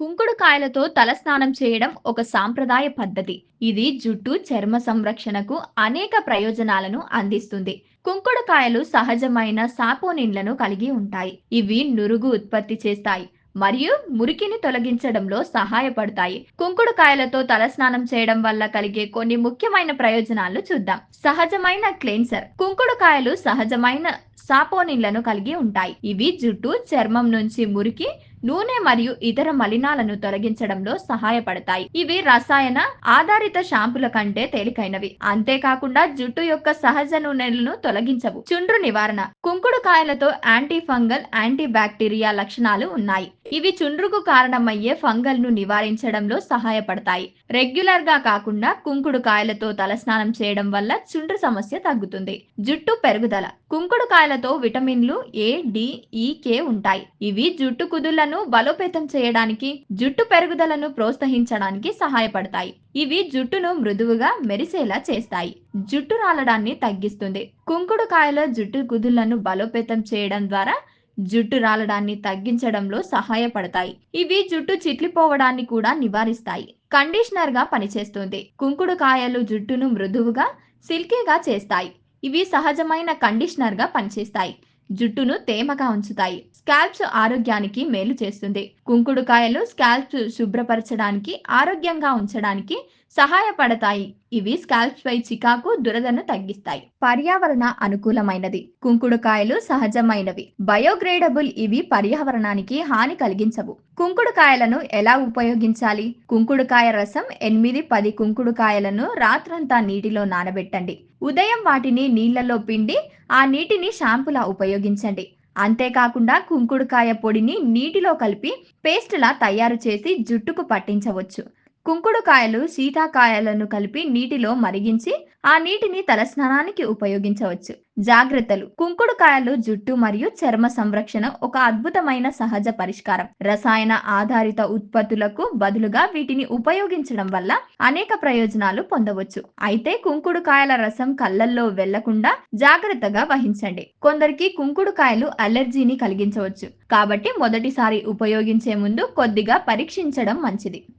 కుంకుడు కాయలతో తలస్నానం చేయడం ఒక సాంప్రదాయ పద్ధతి. ఇది జుట్టు చర్మ సంరక్షణకు అనేక ప్రయోజనాలను అందిస్తుంది. కుంకుడు కాయలు సహజమైన సాపోనిన్లను కలిగి ఉంటాయి. ఇవి నురుగు ఉత్పత్తి చేస్తాయి మరియు మురికిని తొలగించడంలో సహాయపడతాయి. కుంకుడు కాయలతో తలస్నానం చేయడం వల్ల కలిగే కొన్ని ముఖ్యమైన ప్రయోజనాలు చూద్దాం. సహజమైన క్లెన్సర్. కుంకుడు కాయలు సహజమైన సాపోనిన్లను కలిగి ఉంటాయి. ఇవి జుట్టు చర్మం నుంచి మురికి నూనె మరియు ఇతర మలినాలను తొలగించడంలో సహాయపడతాయి. ఇవి రసాయన ఆధారిత షాంపుల కంటే తేలికైనవి. అంతేకాకుండా జుట్టు యొక్క సహజ నూనెలను తొలగించవు. చుండ్రు నివారణ. కుంకుడు కాయలతో యాంటీ ఫంగల్ యాంటీ బ్యాక్టీరియా లక్షణాలు ఉన్నాయి. ఇవి చుండ్రుకు కారణమయ్యే ఫంగల్ను నివారించడంలో సహాయపడతాయి. రెగ్యులర్గా కాకుండా కుంకుడు కాయలతో తలస్నానం చేయడం వల్ల చుండ్రు సమస్య తగ్గుతుంది. జుట్టు పెరుగుదల. కుంకుడు కాయలతో విటమిన్లు ఏ డి ఈ కే ఉంటాయి. ఇవి జుట్టు కుదుళ్ళను బలోపేతం చేయడానికి జుట్టు పెరుగుదలను ప్రోత్సహించడానికి సహాయపడతాయి. ఇవి జుట్టును మృదువుగా మెరిసేలా చేస్తాయి. జుట్టు రాలడాన్ని తగ్గిస్తుంది. కుంకుడు కాయల జుట్టు కుదుళ్ళను బలోపేతం చేయడం ద్వారా జుట్టు రాలడాన్ని తగ్గించడంలో సహాయపడతాయి. ఇవి జుట్టు చిట్లిపోవడాన్ని కూడా నివారిస్తాయి. కండిషనర్గా పనిచేస్తుంది. కుంకుడు కాయలు జుట్టును మృదువుగా సిల్కీగా చేస్తాయి. ఇవి సహజమైన కండిషనర్గా పనిచేస్తాయి. జుట్టును తేమగా ఉంచుతాయి. స్కాల్ప్స్ ఆరోగ్యానికి మేలు చేస్తుంది. కుంకుడుకాయలు స్కాల్ప్స్ శుభ్రపరచడానికి ఆరోగ్యంగా ఉంచడానికి సహాయపడతాయి. ఇవి స్కాల్ప్స్ పై చికాకు దురదను తగ్గిస్తాయి. పర్యావరణ అనుకూలమైనది. కుంకుడుకాయలు సహజమైనవి. బయోగ్రేడబుల్ ఇవి పర్యావరణానికి హాని కలిగించవు. కుంకుడుకాయలను ఎలా ఉపయోగించాలి? కుంకుడుకాయ రసం ఎనిమిది పది కుంకుడు కాయలను రాత్రంతా నీటిలో నానబెట్టండి. ఉదయం వాటిని నీళ్ళలో పిండి ఆ నీటిని షాంపులా ఉపయోగించండి. అంతేకాకుండా కుంకుడుకాయ పొడిని నీటిలో కలిపి పేస్టులా తయారు చేసి జుట్టుకు పట్టించవచ్చు. కుంకుడుకాయలు శీతాకాయలను కలిపి నీటిలో మరిగించి ఆ నీటిని తలస్నానానికి ఉపయోగించవచ్చు. జాగ్రత్తలు. కుంకుడుకాయలు జుట్టు మరియు చర్మ సంరక్షణ ఒక అద్భుతమైన సహజ పరిష్కారం. రసాయన ఆధారిత ఉత్పత్తులకు బదులుగా వీటిని ఉపయోగించడం వల్ల అనేక ప్రయోజనాలు పొందవచ్చు. అయితే కుంకుడుకాయల రసం కళ్ళల్లో వెళ్ళకుండా జాగ్రత్తగా వహించండి. కొందరికి కుంకుడుకాయలు అలర్జీని కలిగించవచ్చు. కాబట్టి మొదటిసారి ఉపయోగించే ముందు కొద్దిగా పరీక్షించడం మంచిది.